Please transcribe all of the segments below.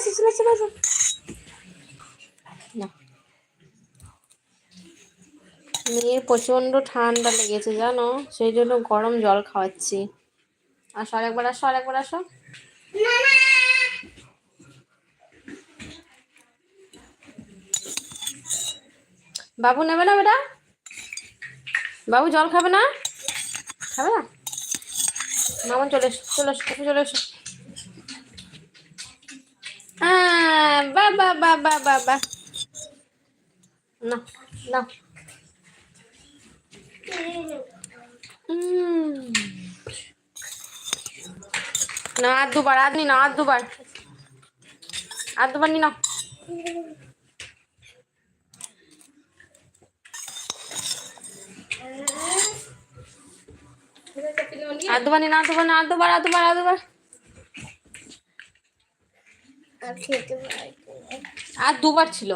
আসো চলে চলে আসো না মেয়ের প্রচণ্ড ঠান্ডা লেগেছে, জানো? সেই জন্য গরম জল খাওয়াচ্ছি। আসো, আরেকবার আসো আরেকবার আসো। বাবু, নেবে না বেটা? বাবু, জল খাবে না? খাবে না? মামা চলে এসো চলে এসো চলে এসো। হ্যাঁ বা বা বা বা বা বা না না উম। না আর দুবার আর নি না আর দুবার আর দুবার নি না আর দুবার নি না আর দুবার না আর দুবার আর দুবার আর দুবার আর দুবার ছিল।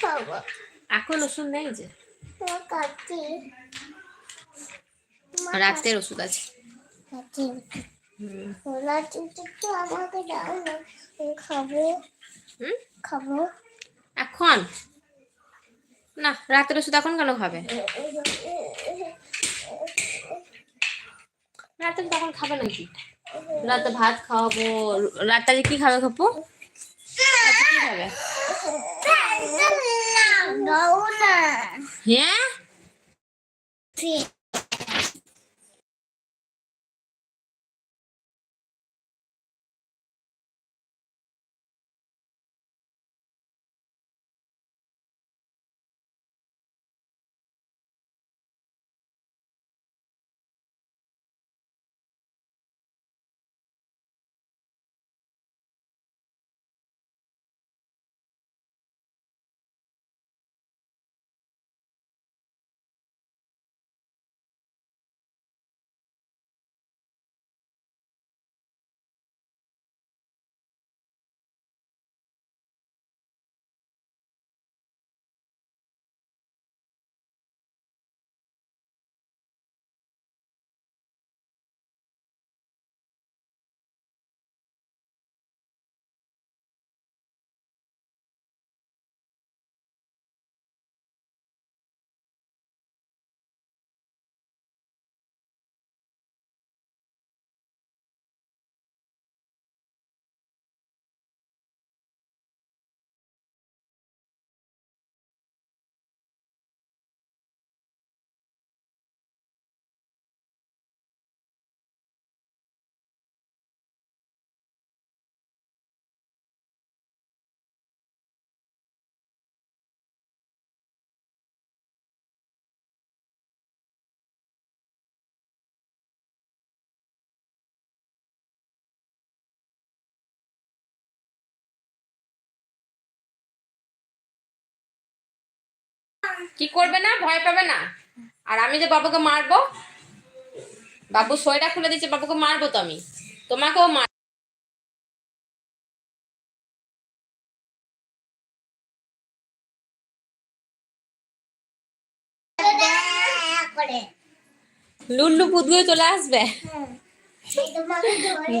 খাব। এখন ওষুধ নেই যে? রাতের ওষুধ আছে। আমাকে দাও খাব। খাব। এখন? না রাতের ওষুধ এখন কেন খাবে? রাতে তখন খাবে নাকি? রাতে ভাত খাওয়াবো। রাতে কি খাবে খাব কি খাবে? দাও না হ্যাঁ কি করবে না? ভয় পাবে না? আর আমি যে বাবুকে মারবো বাবু সইটা খুলে দিচ্ছে বাবুকে মারবো তো আমি। তোমাকেও মার করে। লুল্লু পুদগুলো চলে আসবে? ধরে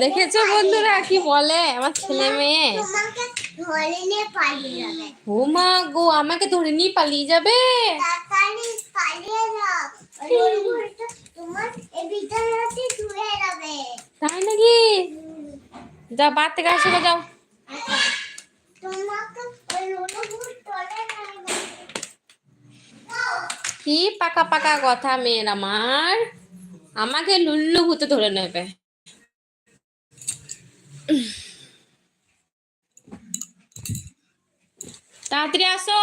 দেখেছ বন্ধুরা কি বলে? আমার ছেলে মেয়ে। ও মা গো, আমাকে ধরে নিয়ে পালিয়ে যাবে। তাই নাকি? যাও বাদ থেকে আসো যাও। কি পাকা পাকা কথা মেয়ের আমার। আমাকে লুল্লু ভূতে ধরে নেবে তাড়াতাড়ি আসো